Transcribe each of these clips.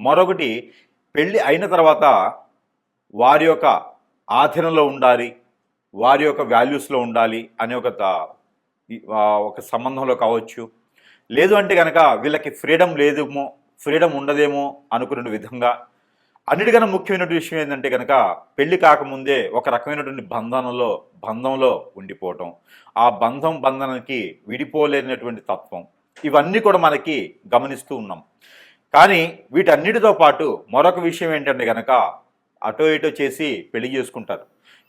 మరొకటి పెళ్ళి అయిన తర్వాత వారి యొక్క ఆధీనంలో ఉండాలి వారి యొక్క వాల్యూస్లో ఉండాలి అనే ఒక ఒక సంబంధంలో కావచ్చు. లేదు అంటే కనుక వీళ్ళకి ఫ్రీడమ్ లేదేమో ఫ్రీడమ్ ఉండదేమో అనుకునే విధంగా. అన్నిటికన్నా ముఖ్యమైనటువంటి విషయం ఏంటంటే కనుక పెళ్ళి కాకముందే ఒక రకమైనటువంటి బంధనలో బంధంలో ఉండిపోవటం. ఆ బంధం బంధనానికి విడిపోలేనటువంటి తత్వం. ఇవన్నీ కూడా మనకి గమనిస్తూ ఉన్నాం. కానీ వీటన్నిటితో పాటు మరొక విషయం ఏంటంటే కనుక అటో ఇటో చేసి పెళ్ళి చేసుకుంటారు.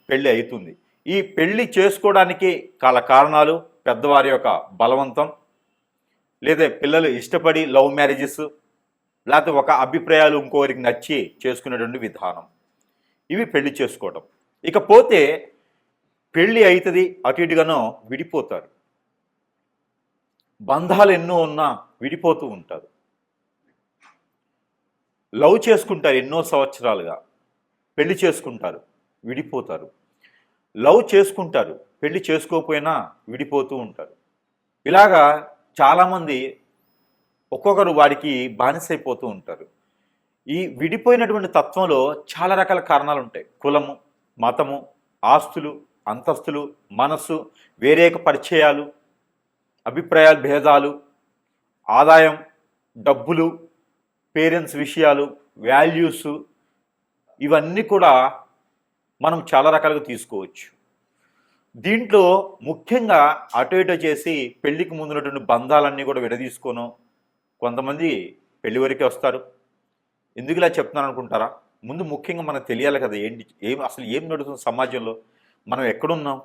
పెళ్ళి అవుతుంది ఈ పెళ్ళి చేసుకోవడానికి కాల కారణాలు పెద్దవారి యొక్క బలవంతం లేదా పిల్లలు ఇష్టపడి లవ్ మ్యారేజెస్ లేకపోతే ఒక అభిప్రాయాలు ఇంకోరికి నచ్చి చేసుకునేటువంటి విధానం. ఇవి పెళ్ళి చేసుకోవడం ఇకపోతే పెళ్ళి అవుతుంది అటు ఇటుగానో విడిపోతారు. బంధాలు ఎన్నో ఉన్నా విడిపోతూ ఉంటారు. లవ్ చేసుకుంటారు ఎన్నో సంవత్సరాలుగా. పెళ్ళి చేసుకుంటారు విడిపోతారు. లవ్ చేసుకుంటారు పెళ్ళి చేసుకోకపోయినా విడిపోతూ ఉంటారు. ఇలాగా చాలామంది ఒక్కొక్కరు వాడికి బానిసైపోతూ ఉంటారు. ఈ విడిపోయినటువంటి తత్వంలో చాలా రకాల కారణాలు ఉంటాయి కులము మతము ఆస్తులు అంతస్తులు మనస్సు వేరేక పరిచయాలు అభిప్రాయాల భేదాలు ఆదాయం డబ్బులు పేరెంట్స్ విషయాలు వాల్యూస్ ఇవన్నీ కూడా మనం చాలా రకాలుగా తీసుకోవచ్చు. దీంట్లో ముఖ్యంగా అటు ఇటు చేసి పెళ్ళికి ముందున్నటువంటి బంధాలన్నీ కూడా విడదీసుకోను. కొంతమంది పెళ్ళి వరకే వస్తారు. ఎందుకు ఇలా చెప్తున్నాను అనుకుంటారా? ముందు ముఖ్యంగా మనకు తెలియాలి కదా ఏంటి ఏం అసలు ఏం నడుస్తుంది సమాజంలో? మనం ఎక్కడున్నాం?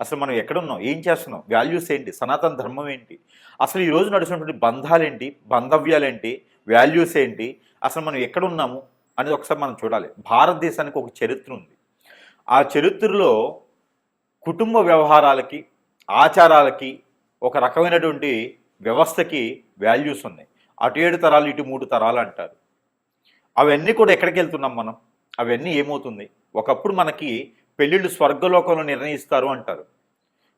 అసలు మనం ఎక్కడున్నాం? ఏం చేస్తున్నాం? వాల్యూస్ ఏంటి? సనాతన ధర్మం ఏంటి? అసలు ఈరోజు రోజు నడుస్తున్నటువంటి బంధాలేంటి? బంధవ్యాలేంటి? వాల్యూస్ ఏంటి? అసలు మనం ఎక్కడున్నాము అనేది ఒకసారి మనం చూడాలి. భారతదేశానికి ఒక చరిత్ర ఉంది. ఆ చరిత్రలో కుటుంబ వ్యవహారాలకి ఆచారాలకి ఒక రకమైనటువంటి వ్యవస్థకి వాల్యూస్ ఉన్నాయి. అటు ఏడు తరాలు ఇటు మూడు తరాలు అంటారు. అవన్నీ కూడా ఎక్కడికి వెళ్తున్నాం మనం? అవన్నీ ఏమవుతుంది? ఒకప్పుడు మనకి పెళ్ళిళ్ళు స్వర్గలోకంలో నిర్ణయిస్తారు అంటారు.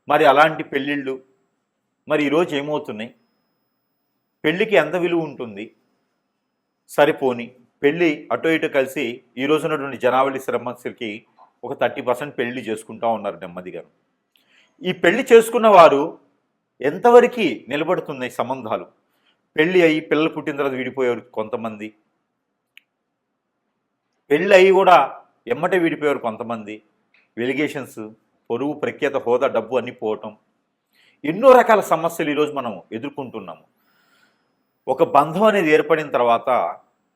మరి అలాంటి పెళ్ళిళ్ళు మరి ఈరోజు ఏమవుతున్నాయి? పెళ్ళికి ఎంత విలువ ఉంటుంది? సరిపోని. పెళ్ళి అటు ఇటు కలిసి ఈ రోజునటువంటి జనావళి శ్రమస్సులకి ఒక థర్టీ పర్సెంట్ పెళ్ళి చేసుకుంటా ఉన్నారు నెమ్మదిగా ఈ పెళ్ళి చేసుకున్న వారు ఎంతవరకు నిలబడుతున్నాయి సంబంధాలు? పెళ్ళి అయ్యి పిల్లలు పుట్టిన తర్వాత విడిపోయారు కొంతమంది. పెళ్ళి అయ్యి కూడా ఎమ్మటే విడిపోయారు కొంతమంది. వెలిగేషన్స్ పొరుగు ప్రఖ్యాత హోదా డబ్బు అన్నీ పోవటం. ఎన్నో రకాల సమస్యలు ఈరోజు మనం ఎదుర్కొంటున్నాము. ఒక బంధం అనేది ఏర్పడిన తర్వాత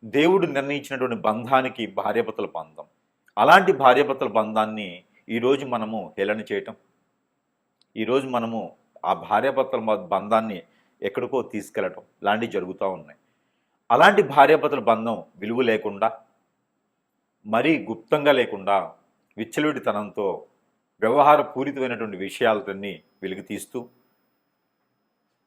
దేవుడు నిర్ణయించినటువంటి బంధానికి భార్యాభర్తల బంధం. అలాంటి భార్యాభర్తల బంధాన్ని ఈరోజు మనము హేళన చేయటం ఈరోజు మనము ఆ భార్యాభర్తల బంధాన్ని ఎక్కడికో తీసుకెళ్ళటం లాంటివి జరుగుతూ ఉన్నాయి. అలాంటి భార్యాభర్తల బంధం విలువ లేకుండా మరీ గుప్తంగా లేకుండా విచ్చలవిడితనంతో వ్యవహార పూరితమైనటువంటి విషయాలతోని వెలుగు తీస్తూ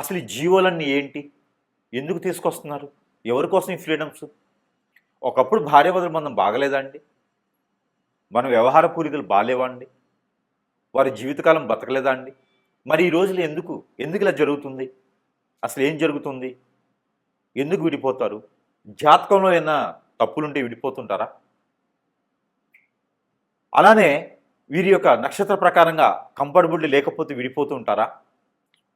అసలు ఈ జీవోలన్నీ ఏంటి? ఎందుకు తీసుకొస్తున్నారు? ఎవరి కోసం ఈ ఫ్రీడమ్స్? ఒకప్పుడు భార్యాభర్తల మనం బాగలేదండి మన వ్యవహార పూరికలు బాగాలేవండి వారి జీవితకాలం బతకలేదా అండి? మరి ఈ రోజులు ఎందుకు? ఎందుకు ఇలా జరుగుతుంది? అసలు ఏం జరుగుతుంది? ఎందుకు విడిపోతారు? జాతకంలో ఏమైనా తప్పులుంటే విడిపోతుంటారా? అలానే వీరి యొక్క నక్షత్ర ప్రకారంగా కంఫర్టబుల్ లేకపోతే విడిపోతూ ఉంటారా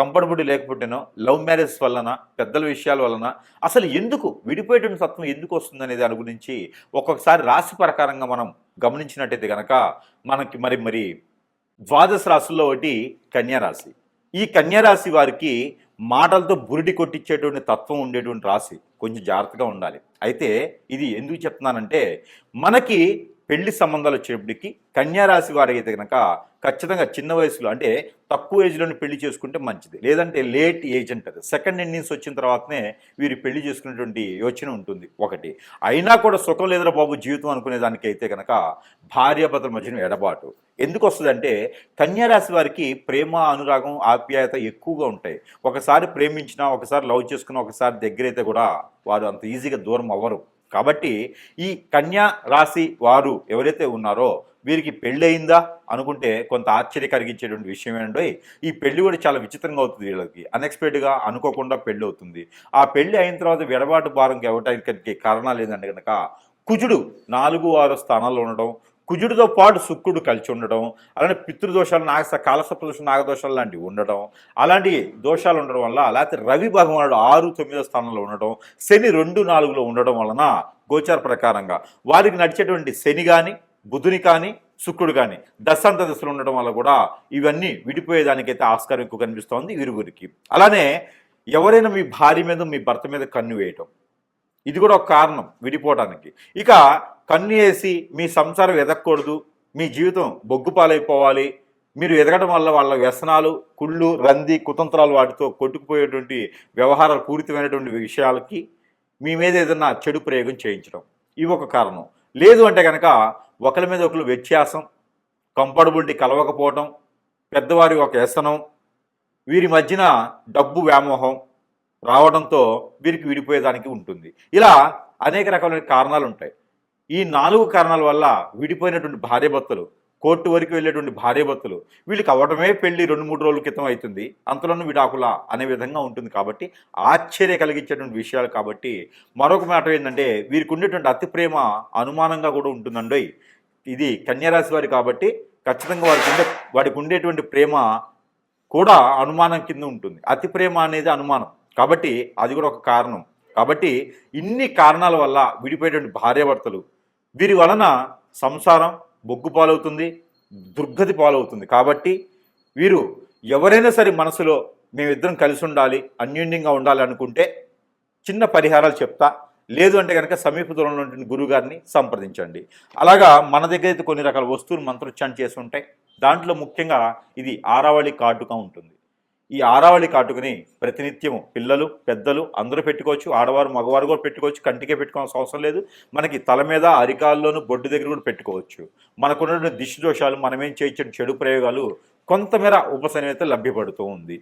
కంఫర్టబుల్ లేకపోతేనో లవ్ మ్యారేజ్ వలన పెద్దల విషయాల వలన అసలు ఎందుకు విడిపోయేటువంటి తత్వం ఎందుకు వస్తుంది అనే దాని గురించి ఒక్కొక్కసారి రాశి ప్రకారంగా మనం గమనించినట్టయితే కనుక మనకి మరి మరి ద్వాదశ రాశుల్లో ఒకటి కన్యారాశి ఈ కన్యారాశి వారికి మాటలతో బురిడి కొట్టించేటువంటి తత్వం ఉండేటువంటి రాశి. కొంచెం జాగ్రత్తగా ఉండాలి. అయితే ఇది ఎందుకు చెప్తున్నానంటే మనకి పెళ్ళి సంబంధాలు వచ్చినప్పటికీ కన్యారాశి వారికి అయితే కనుక ఖచ్చితంగా చిన్న వయసులో అంటే తక్కువ ఏజ్లోనే పెళ్ళి చేసుకుంటే మంచిది. లేదంటే లేట్ ఏజ్ అంటారు. సెకండ్ ఎండింగ్స్ వచ్చిన తర్వాతనే వీరు పెళ్ళి చేసుకునేటువంటి యోచన ఉంటుంది. ఒకటి. అయినా కూడా సుఖం లేదురా బాబు జీవితం అనుకునే దానికి అయితే కనుక భార్యాభర్తల మధ్యన ఎడబాటు. ఎందుకు వస్తుందంటే కన్యారాశి వారికి ప్రేమ అనురాగం ఆప్యాయత ఎక్కువగా ఉంటాయి. ఒకసారి ప్రేమించినా ఒకసారి లవ్ చేసుకున్నా ఒకసారి దగ్గరైతే కూడా వారు అంత ఈజీగా దూరం అవ్వరు. కాబట్టి ఈ కన్యా రాశి వారు ఎవరైతే ఉన్నారో వీరికి పెళ్ళి అయిందా అనుకుంటే కొంత ఆశ్చర్య కలిగించేటువంటి విషయం ఏంటంటే ఈ పెళ్ళి కూడా చాలా విచిత్రంగా అవుతుంది వీళ్ళకి. అన్ఎక్స్పెక్టెడ్గా అనుకోకుండా పెళ్ళి అవుతుంది. ఆ పెళ్ళి అయిన తర్వాత విడబాటు భారం ఇవ్వటానికి కారణాలు ఏంటంటే కనుక కుజుడు నాలుగు ఆరు స్థానాల్లో ఉండడం కుజుడితో పాటు శుక్రుడు కలిసి ఉండడం అలానే పితృదోషాలు నాగ కాలసప్ర దోషం నాగదోషాలు లాంటివి ఉండడం అలాంటి దోషాలు ఉండడం వల్ల లేకపోతే రవి భగవానుడు ఆరు తొమ్మిదో స్థానంలో ఉండడం శని రెండు నాలుగులో ఉండడం వలన గోచార ప్రకారంగా వారికి నడిచేటువంటి శని కానీ బుధుని కానీ శుక్రుడు కానీ దశాంత దశలు ఉండడం వల్ల కూడా ఇవన్నీ విడిపోయేదానికైతే ఆస్కారం ఎక్కువ కనిపిస్తోంది ఇరుగురికి అలానే ఎవరైనా మీ భార్య మీద మీ భర్త మీద కన్ను వేయటం ఇది కూడా ఒక కారణం విడిపోవడానికి. ఇక కన్ను వేసి మీ సంసారం ఎదగకూడదు మీ జీవితం బొగ్గుపాలైపోవాలి మీరు ఎదగడం వల్ల వాళ్ళ వ్యసనాలు కుళ్ళు రంది కుతంత్రాలు వాటితో కొట్టుకుపోయేటువంటి వ్యవహారాలు పూరితమైనటువంటి విషయాలకి మీ మీద ఏదైనా చెడు ప్రయోగం చేయించడం. ఇవి ఒక కారణం. లేదు అంటే కనుక ఒకరి మీద ఒకరు వ్యత్యాసం కంఫర్టబిలిటీ కలవకపోవటం పెద్దవారి ఒక వ్యసనం వీరి మధ్యన డబ్బు వ్యామోహం రావడంతో వీరికి విడిపోయేదానికి ఉంటుంది. ఇలా అనేక రకాలైన కారణాలు ఉంటాయి. ఈ నాలుగు కారణాల వల్ల విడిపోయినటువంటి భార్యభర్తలు కోర్టు వరకు వెళ్ళేటువంటి భార్యభర్తలు వీళ్ళకి అవ్వడమే పెళ్ళి రెండు మూడు రోజుల క్రితం అవుతుంది. అంతలోనూ విడాకుల అనే విధంగా ఉంటుంది కాబట్టి ఆశ్చర్య కలిగించేటువంటి విషయాలు కాబట్టి మరొక మాట ఏంటంటే వీరికి ఉండేటువంటి అతి ప్రేమ అనుమానంగా కూడా ఉంటుందండి ఇది కన్యారాశి వారి కాబట్టి ఖచ్చితంగా వారికి ఉండే వాడికి ఉండేటువంటి ప్రేమ కూడా అనుమానం కింద ఉంటుంది. అతి ప్రేమ అనేది అనుమానం. కాబట్టి అది కూడా ఒక కారణం. కాబట్టి ఇన్ని కారణాల వల్ల విడిపోయేటువంటి భార్యాభర్తలు వీరి వలన సంసారం బొగ్గు పాలవుతుంది దుర్గతి పాలవుతుంది. కాబట్టి వీరు ఎవరైనా సరే మనసులో మేమిద్దరం కలిసి ఉండాలి అన్యోన్యంగా ఉండాలి అనుకుంటే చిన్న పరిహారాలు చెప్తా. లేదు అంటే కనుక సమీప దూరంలో ఉంటున్న గురువుగారిని సంప్రదించండి. అలాగా మన దగ్గర అయితే కొన్ని రకాల వస్తువులు మంత్రోచ్చారణ చేసి ఉంటాయి. దాంట్లో ముఖ్యంగా ఇది ఆరావళి కాటుగా ఉంటుంది. ఈ ఆరావళి కాటుకుని ప్రతినిత్యము పిల్లలు పెద్దలు అందరూ పెట్టుకోవచ్చు. ఆడవారు మగవారు కూడా పెట్టుకోవచ్చు. కంటికే పెట్టుకోవాల్సిన అవసరం లేదు. మనకి తల మీద అరికాల్లోనూ బొడ్డు దగ్గర కూడా పెట్టుకోవచ్చు. మనకున్న దిష్టి దోషాలు మనమేం చేయించిన చెడు ప్రయోగాలు కొంతమేర ఉపశమనత లభ్యపడుతూ ఉంది.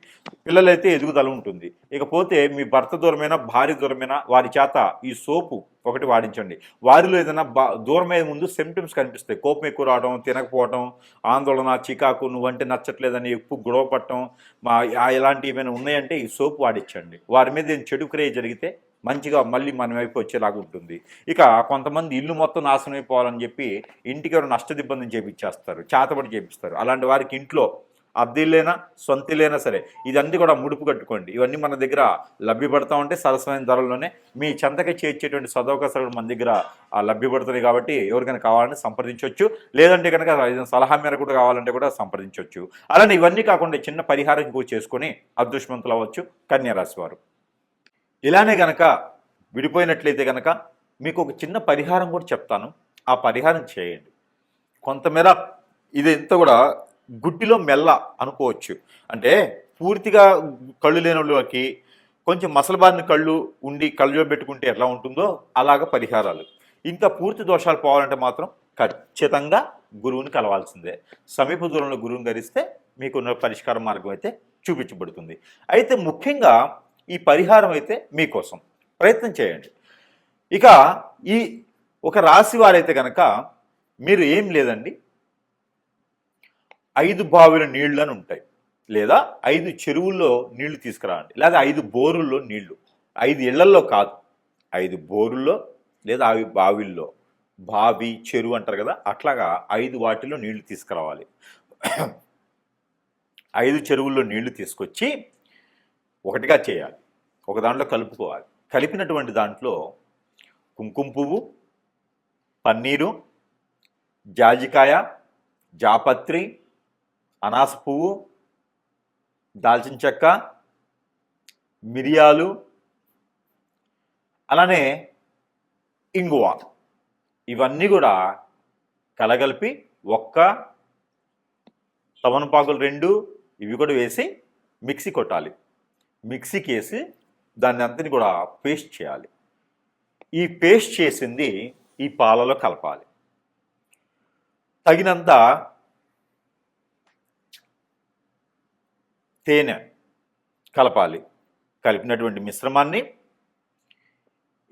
పిల్లలైతే ఎదుగుదల ఉంటుంది. ఇకపోతే మీ భర్త దూరమైన భార్య దూరమైన వారి చేత ఈ సోపు ఒకటి వాడించండి. వారిలో ఏదైనా బా దూరమయ్యే ముందు సిమ్టమ్స్ కనిపిస్తాయి. కోపం ఎక్కువ రావడం తినకపోవడం ఆందోళన చికాకు నువ్వంటే నచ్చట్లేదని ఎక్కువ గొడవ పట్టడం మా ఇలాంటివి ఏమైనా ఉన్నాయంటే ఈ సోపు వాడించండి వారి మీద చెడు క్రియ జరిగితే మంచిగా మళ్ళీ మన వైపు వచ్చేలాగా ఉంటుంది. ఇక కొంతమంది ఇల్లు మొత్తం నాశనం అయిపోవాలని చెప్పి ఇంటికి ఎవరు నష్టదిబ్బందిని చేపించేస్తారు చేతబడి చేపిస్తారు. అలాంటి వారికి ఇంట్లో అద్దెలైనా సొంతిలైనా సరే ఇదన్నీ కూడా ముడుపు కట్టుకోండి. ఇవన్నీ మన దగ్గర లభ్యపడతా ఉంటే సరసమైన ధరల్లోనే మీ చెంతకి చేర్చేటువంటి సదవకాశాలు మన దగ్గర లభ్యపడుతున్నాయి కాబట్టి ఎవరికైనా కావాలంటే సంప్రదించవచ్చు. లేదంటే కనుక సలహా మేరకు కూడా కావాలంటే కూడా సంప్రదించవచ్చు. అలానే ఇవన్నీ కాకుండా చిన్న పరిహారం కూడా చేసుకొని అదృష్టవంతులు అవ్వచ్చు. కన్యారాశి వారు. ఇలానే గనక విడిపోయినట్లయితే గనక మీకు ఒక చిన్న పరిహారం కూడా చెప్తాను. ఆ పరిహారం చేయండి. కొంతమేర ఇది ఎంత కూడా గుడ్డిలో మెల్ల అనుకోవచ్చు. అంటే పూర్తిగా కళ్ళు లేని వాళ్ళకి కొంచెం మసలబారిన కళ్ళు ఉండి కళ్ళు పెట్టుకుంటే ఎట్లా ఉంటుందో అలాగ పరిహారాలు. ఇంకా పూర్తి దోషాలు పోవాలంటే మాత్రం ఖచ్చితంగా గురువుని కలవాల్సిందే. సమీప దూరంలో గురువుని ధరిస్తే మీకున్న పరిష్కార మార్గం అయితే చూపించబడుతుంది. అయితే ముఖ్యంగా ఈ పరిహారం అయితే మీకోసం. ప్రయత్నం చేయండి. ఇక ఈ ఒక రాశి వారైతే కనుక మీరు ఏం లేదండి. ఐదు బావిల నీళ్ళు అని ఉంటాయి. లేదా ఐదు చెరువుల్లో నీళ్ళు తీసుకురావండి లేదా ఐదు బోరుల్లో నీళ్ళు ఐదు ఇళ్ళల్లో కాదు. ఐదు బోరుల్లో లేదా అవి బావిల్లో. బావి చెరువు అంటారు కదా అట్లాగా ఐదు వాటిలో నీళ్ళు తీసుకురావాలి. ఐదు చెరువుల్లో నీళ్ళు తీసుకొచ్చి ఒకటిగా చేయాలి. ఒక దాంట్లో కలుపుకోవాలి. కలిపినటువంటి దాంట్లో కుంకుమ పువ్వు పన్నీరు జాజికాయ జాపత్రి అనాస పువ్వు దాల్చిన చెక్క మిరియాలు అలానే ఇంగువ. ఇవన్నీ కూడా కలగలిపి ఒక్క తమనపాకులు రెండు ఇవి కూడా వేసి మిక్సీ కొట్టాలి. మిక్సీకి వేసి దాన్ని అంతని కూడా పేస్ట్ చేయాలి. ఈ పేస్ట్ చేసింది ఈ పాలలో కలపాలి. తగినంత తేనె కలపాలి. కలిపినటువంటి మిశ్రమాన్ని.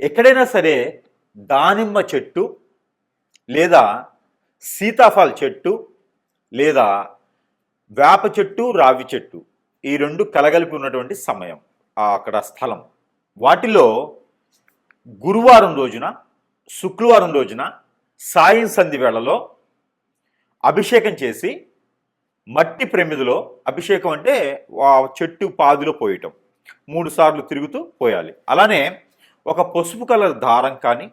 ఎక్కడైనా సరే దానిమ్మ చెట్టు లేదా సీతాఫల చెట్టు లేదా వేప చెట్టు రావి చెట్టు ఈ రెండు కలగలిపి ఉన్నటువంటి సమయం అక్కడ స్థలం. వాటిలో గురువారం రోజున శుక్రవారం రోజున సాయం సంధి వేళలో అభిషేకం చేసి మట్టి ప్రమిదిలో అభిషేకం అంటే చెట్టు పాదిలో పోయటం మూడు సార్లు తిరుగుతూ పోయాలి. అలానే ఒక పసుపు కలర్ దారం కానీ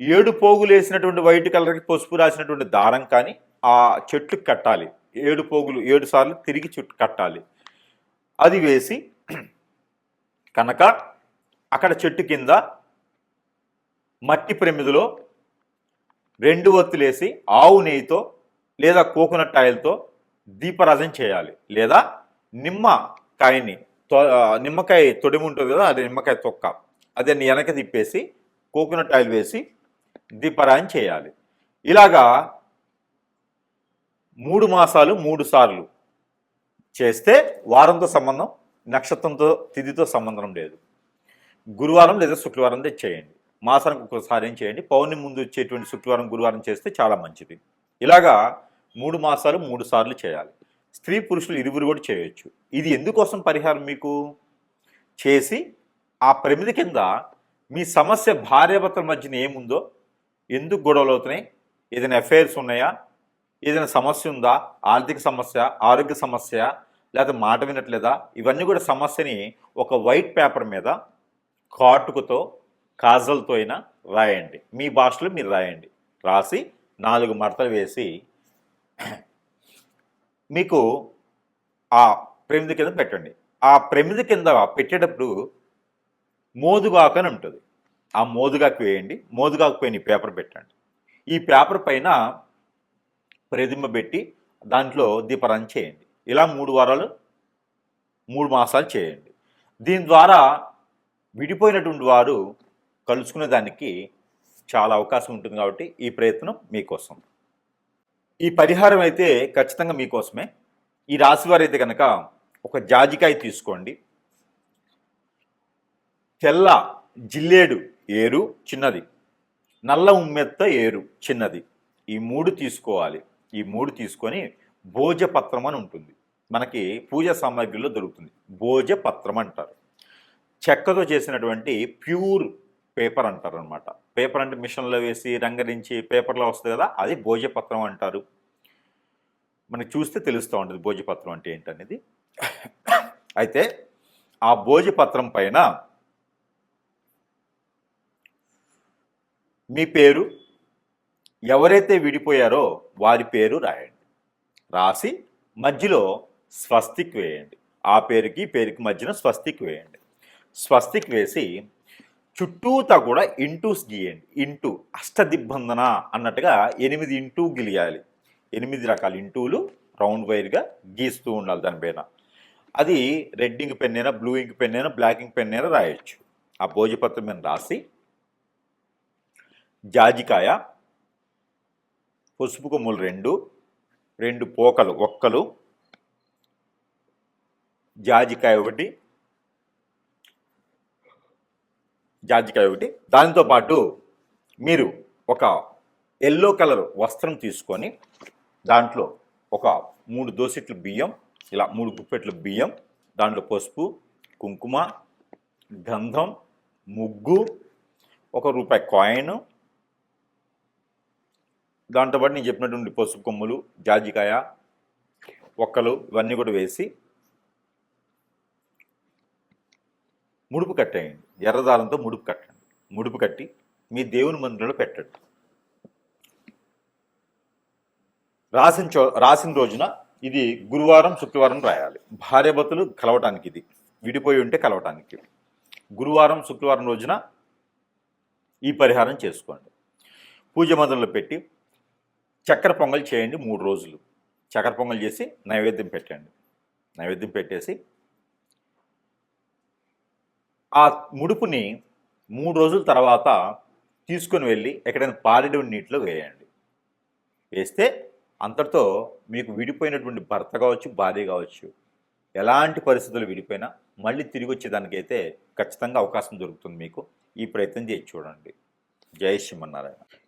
ఏడు పోగులు వేసినటువంటి వైట్ కలర్కి పసుపు రాసినటువంటి దారం కానీ ఆ చెట్లు కట్టాలి. ఏడు పోగులు ఏడు సార్లు తిరిగి చుట్టు కట్టాలి. అది వేసి కనుక అక్కడ చెట్టు కింద మట్టి ప్రమిదిలో రెండు ఒత్తులేసి ఆవు నెయ్యితో లేదా కోకోనట్ ఆయిల్తో దీపరాజం చేయాలి. లేదా నిమ్మకాయని తొ- నిమ్మకాయ తొడిమి ఉంటుంది కదా అది నిమ్మకాయ తొక్క. అదే వెనక తిప్పేసి కోకోనట్ ఆయిల్ వేసి దీపరాజం చేయాలి. ఇలాగా మూడు మాసాలు మూడు సార్లు చేస్తే వారంతో సంబంధం నక్షత్రంతో తిథితో సంబంధం లేదు. గురువారం లేదా శుక్రవారం చేయండి మాసానికి ఒకసారి ఏం చేయండి పౌర్ణమి ముందు వచ్చేటువంటి శుక్రవారం గురువారం చేస్తే చాలా మంచిది. ఇలాగా మూడు మాసాలు మూడు సార్లు చేయాలి. స్త్రీ పురుషులు ఇరువురు కూడా చేయొచ్చు. ఇది ఎందుకోసం పరిహారం మీకు? చేసి ఆ ప్రమిది కింద మీ సమస్య భార్యాభర్తల మధ్యన ఏముందో ఎందుకు గొడవలు అవుతున్నాయి ఏదైనా అఫైర్స్ ఉన్నాయా ఏదైనా సమస్య ఉందా? ఆర్థిక సమస్య ఆరోగ్య సమస్య లేకపోతే మాట వినట్లేదా? ఇవన్నీ కూడా సమస్యని ఒక వైట్ పేపర్ మీద కాటుకుతో కాజల్తో అయినా రాయండి. మీ భాషలో మీరు రాయండి. రాసి నాలుగు మడతలు వేసి మీకు ఆ ప్రమిది కింద పెట్టండి. ఆ ప్రమిది కింద పెట్టేటప్పుడు మోదుగాకు అని ఉంటుంది. ఆ మోదుగాకు వేయండి. మోదుగాకు పైన ఈ పేపర్ పెట్టండి. ఈ పేపర్ పైన ప్రతిమ పెట్టి దాంట్లో దీపారాధన చేయండి. ఇలా మూడు వారాలు మూడు మాసాలు చేయండి. దీని ద్వారా విడిపోయినటువంటి వారు కలుసుకునే దానికి చాలా అవకాశం ఉంటుంది కాబట్టి ఈ ప్రయత్నం మీకోసం. ఈ పరిహారం అయితే ఖచ్చితంగా మీకోసమే. ఈ రాశివారు అయితే కనుక ఒక జాజికాయ తీసుకోండి. తెల్ల జిల్లేడు ఏరు చిన్నది. నల్ల ఉమ్మెత్త ఏరు చిన్నది. ఈ మూడు తీసుకోవాలి. ఈ మూడు తీసుకొని భోజపత్రం అని ఉంటుంది. మనకి పూజ సామాగ్రిలో దొరుకుతుంది. భోజపత్రం అంటారు. చెక్కతో చేసినటువంటి ప్యూర్ పేపర్ అంటారు అనమాట పేపర్ అంటే మిషన్లో వేసి రంగరించి పేపర్లో వస్తుంది కదా అది భోజపత్రం అంటారు. మనకి చూస్తే తెలుస్తూ ఉంటుంది భోజపత్రం అంటే ఏంటనేది. అయితే ఆ భోజపత్రం పైన మీ పేరు ఎవరైతే విడిపోయారో వారి పేరు రాయండి. రాసి మధ్యలో స్వస్తిక్ వేయండి. ఆ పేరుకి పేరుకి మధ్యన స్వస్తిక్ వేయండి. స్వస్తిక్ వేసి చుట్టూతా కూడా ఇంటూస్ గీయండి. ఇంటూ అష్టదిబ్బందన అన్నట్టుగా ఎనిమిది ఇంటూ గిలియాలి. ఎనిమిది రకాల ఇంటూలు రౌండ్ వైర్గా గీస్తూ ఉండాలి దానిపైన అది రెడ్ ఇంక్ పెన్ అయినా బ్లూ ఇంక్ పెన్ అయినా బ్లాక్ ఇంక్ పెన్ అయినా రాయొచ్చు. ఆ భోజపత్రం మీద రాసి జాజికాయ పసుపు కొమ్ములు రెండు రెండు పోకలు ఒక్కలు జాజికాయ ఒకటి జాజికాయ ఒకటి. దానితో పాటు మీరు ఒక ఎల్లో కలర్ వస్త్రం తీసుకొని దాంట్లో ఒక మూడు దోసెట్లు బియ్యం ఇలా మూడు గుప్పెట్లు బియ్యం దాంట్లో పసుపు కుంకుమ గంధం ముగ్గు ఒక రూపాయి కాయిన్ దాంతోపాటు నేను చెప్పినటువంటి పసుపు కొమ్ములు జాజికాయ ఒక్కలు ఇవన్నీ కూడా వేసి ముడుపు కట్టేయండి. ఎర్రదారంతో ముడుపు కట్టండి. ముడుపు కట్టి మీ దేవుని మందిరంలో పెట్టండి. రాసిన చో రాసిన రోజున ఇది గురువారం శుక్రవారం రాయాలి. భార్యభర్తలు కలవటానికి ఇది. విడిపోయి ఉంటే కలవటానికి గురువారం శుక్రవారం రోజున ఈ పరిహారం చేసుకోండి. పూజ మందిరంలో పెట్టి చక్కెర పొంగల్ చేయండి మూడు రోజులు. చక్కెర పొంగల్ చేసి నైవేద్యం పెట్టండి. నైవేద్యం పెట్టేసి ఆ ముడుపుని మూడు రోజుల తర్వాత తీసుకొని వెళ్ళి ఎక్కడైనా పారేడు నీటిలో వేయండి. వేస్తే అంతటితో మీకు విడిపోయినటువంటి భర్త కావచ్చు భార్య కావచ్చు ఎలాంటి పరిస్థితులు విడిపోయినా మళ్ళీ తిరిగి వచ్చేదానికైతే ఖచ్చితంగా అవకాశం దొరుకుతుంది మీకు. ఈ ప్రయత్నం చేసి చూడండి. జై శ్రీమన్నారాయణ.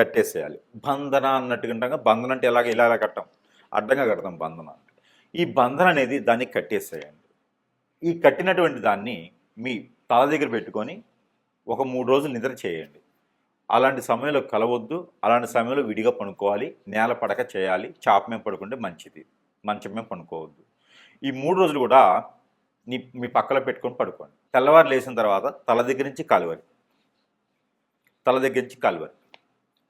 కట్టేసేయాలి. బంధన అన్నట్టుగా ఉంటాం బంధన అంటే ఎలాగ ఇలా ఇలా కట్టాం. అడ్డంగా కడతాం బంధన అంటే. ఈ బంధన అనేది దానికి కట్టేసేయండి. ఈ కట్టినటువంటి దాన్ని మీ తల దగ్గర పెట్టుకొని ఒక మూడు రోజులు నిద్ర చేయండి. అలాంటి సమయంలో కలవద్దు అలాంటి సమయంలో విడిగా పనుకోవాలి నేల పడక చేయాలి చాప మేము పడుకుంటే మంచిది మంచం మేము పడుకోవద్దు ఈ మూడు రోజులు కూడా నీ మీ పక్కలో పెట్టుకొని పడుకోండి. తెల్లవారు లేచిన తర్వాత తల దగ్గర నుంచి కాలువరి తల దగ్గర నుంచి కాలువరి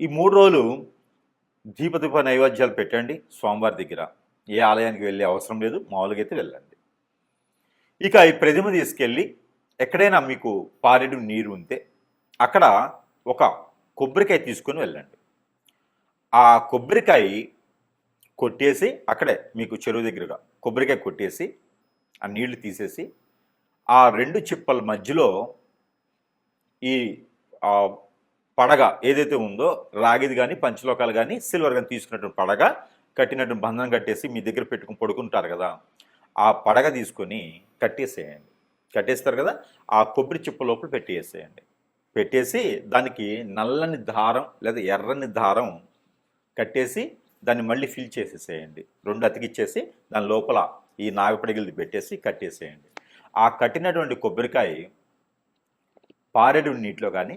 ఈ మూడు రోజులు దీపదీప నైవేద్యాలు పెట్టండి స్వామివారి దగ్గర. ఏ ఆలయానికి వెళ్ళే అవసరం లేదు మామూలుగా అయితే వెళ్ళండి. ఇక ఈ ప్రతిమ తీసుకెళ్ళి ఎక్కడైనా మీకు పారెడు నీరు ఉంటే అక్కడ ఒక కొబ్బరికాయ తీసుకొని వెళ్ళండి. ఆ కొబ్బరికాయ కొట్టేసి అక్కడే మీకు చెరువు దగ్గరగా కొబ్బరికాయ కొట్టేసి ఆ నీళ్ళు తీసేసి ఆ రెండు చిప్పల మధ్యలో ఈ పడగ ఏదైతే ఉందో రాగిది కానీ పంచలోకాలు కానీ సిల్వర్ కానీ తీసుకున్నటువంటి పడగ కట్టినటువంటి బంధనం కట్టేసి మీ దగ్గర పెట్టుకుని పడుకుంటారు కదా ఆ పడగ తీసుకొని కట్టేసేయండి. కట్టేస్తారు కదా ఆ కొబ్బరి చిప్ప లోపల పెట్టేసేయండి. పెట్టేసి దానికి నల్లని దారం లేదా ఎర్రని దారం కట్టేసి దాన్ని మళ్ళీ ఫిల్ చేసేసేయండి. రెండు అతికిచ్చేసి దాని లోపల ఈ నాగపడగిలిది పెట్టేసి కట్టేసేయండి. ఆ కట్టినటువంటి కొబ్బరికాయ పారేడు నీటిలో కానీ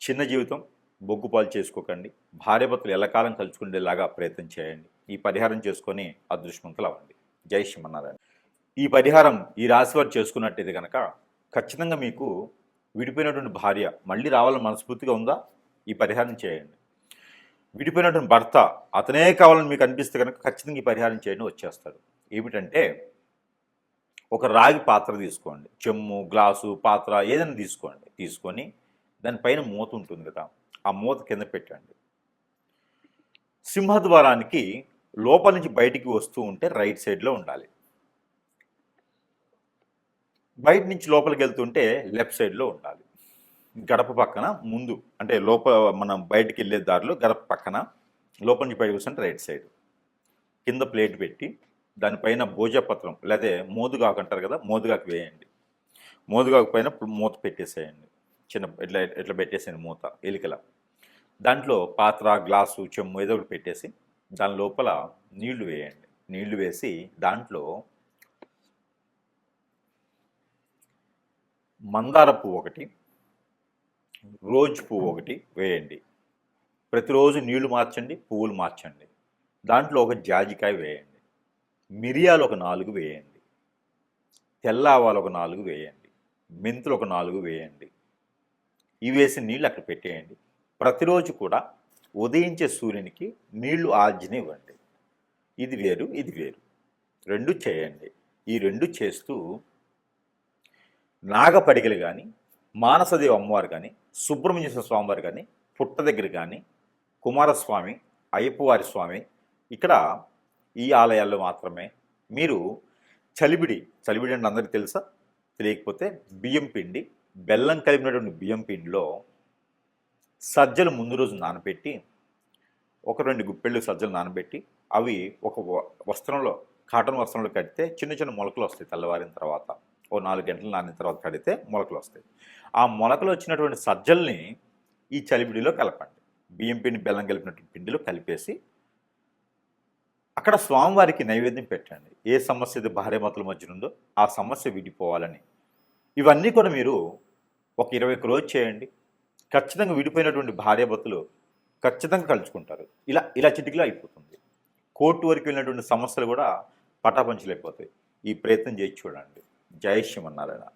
చిన్న జీవితం బొగ్గుపాలు చేసుకోకండి. భార్యభర్తలు ఎల్లకాలం కలుసుకునేలాగా ప్రయత్నం చేయండి. ఈ పరిహారం చేసుకొని అదృష్టవంతులు అవ్వండి. జై శ్రీమన్నారాయణ. ఈ పరిహారం ఈ రాశి వారు చేసుకున్నట్టయితే కనుక ఖచ్చితంగా మీకు విడిపోయినటువంటి భార్య మళ్ళీ రావాలని మనస్ఫూర్తిగా ఉందా? ఈ పరిహారం చేయండి. విడిపోయినటువంటి భర్త అతనే కావాలని మీకు అనిపిస్తే కనుక ఖచ్చితంగా ఈ పరిహారం చేయండి వచ్చేస్తాడు ఏమిటంటే ఒక రాగి పాత్ర తీసుకోండి. చెమ్ము గ్లాసు పాత్ర ఏదైనా తీసుకోండి. తీసుకొని దానిపైన మూత ఉంటుంది కదా ఆ మూత కింద పెట్టండి. సింహద్వారానికి లోపల నుంచి బయటికి వస్తూ ఉంటే రైట్ సైడ్లో ఉండాలి. బయట నుంచి లోపలికి వెళ్తుంటే లెఫ్ట్ సైడ్లో ఉండాలి. గడప పక్కన ముందు అంటే లోపల మనం బయటికి వెళ్ళే దారిలో గడప పక్కన లోపల నుంచి బయటకు వస్తుంటే రైట్ సైడ్. కింద ప్లేట్ పెట్టి దానిపైన భోజపత్రం లేదా మోదుగాకు అంటారు కదా మోదుగాకు వేయండి. మోదుగాకు పైన మూత పెట్టేసేయండి. చిన్న ఇట్లా ఇట్లా పెట్టేసాను మూత ఎలికల. దాంట్లో పాత్ర గ్లాసు చెమ్ము ఏదో ఒకటి పెట్టేసి దాని లోపల నీళ్ళు వేయండి. నీళ్ళు వేసి దాంట్లో మందార పువ్వు ఒకటి రోజ్ పువ్వు ఒకటి వేయండి. ప్రతిరోజు నీళ్ళు మార్చండి పువ్వులు మార్చండి. దాంట్లో ఒక జాజికాయ వేయండి. మిరియాలు ఒక నాలుగు వేయండి. తెల్ల ఆవాలు ఒక నాలుగు వేయండి. మెంతులు ఒక నాలుగు వేయండి. ఇవి వేసి నీళ్ళు అక్కడ పెట్టేయండి. ప్రతిరోజు కూడా ఉదయించే సూర్యునికి నీళ్ళు ఆర్జిని ఇవ్వండి. ఇది వేరు ఇది వేరు. రెండు చేయండి. ఈ రెండు చేస్తూ నాగపడిగలు కానీ మానసదేవి అమ్మవారు కానీ సుబ్రహ్మణ్య స్వామివారు కానీ పుట్ట దగ్గర కానీ కుమారస్వామి అయ్యప్పవారి స్వామి ఇక్కడ ఈ ఆలయాల్లో మాత్రమే మీరు చలిబిడి చలిబిడి అంటే అందరికీ తెలుసా? తెలియకపోతే బియ్యం పిండి బెల్లం కలిపినటువంటి బియ్యం పిండిలో సజ్జలు ముందు రోజు నానబెట్టి ఒక రెండు గుప్పెళ్ళు సజ్జలు నానబెట్టి అవి ఒక వ- వస్త్రంలో కాటన్ వస్త్రంలో కడితే చిన్న చిన్న మొలకలు వస్తాయి తెల్లవారిన తర్వాత. ఓ నాలుగు గంటలు నానిన తర్వాత కడితే మొలకలు వస్తాయి. ఆ మొలకలు వచ్చినటువంటి సజ్జల్ని ఈ చలిబిడిలో కలపండి. బియ్యం పిండి బెల్లం కలిపినటువంటి పిండిలో కలిపేసి అక్కడ స్వామివారికి నైవేద్యం పెట్టండి. ఏ సమస్య అయితే భార్యాభర్తల మధ్య ఉందో ఆ సమస్య విడిపోవాలని ఇవన్నీ కూడా మీరు ఒక ఇరవై ఒక్క రోజు చేయండి. ఖచ్చితంగా విడిపోయినటువంటి భార్యాభర్తలు ఖచ్చితంగా కలుసుకుంటారు. ఇలా ఇలా చిటికలో అయిపోతుంది. కోర్టు వరకు వెళ్ళినటువంటి సమస్యలు కూడా పటాపంచలైపోతాయి. ఈ ప్రయత్నం చేసి చూడండి. జై శ్రీమన్నారాయణ.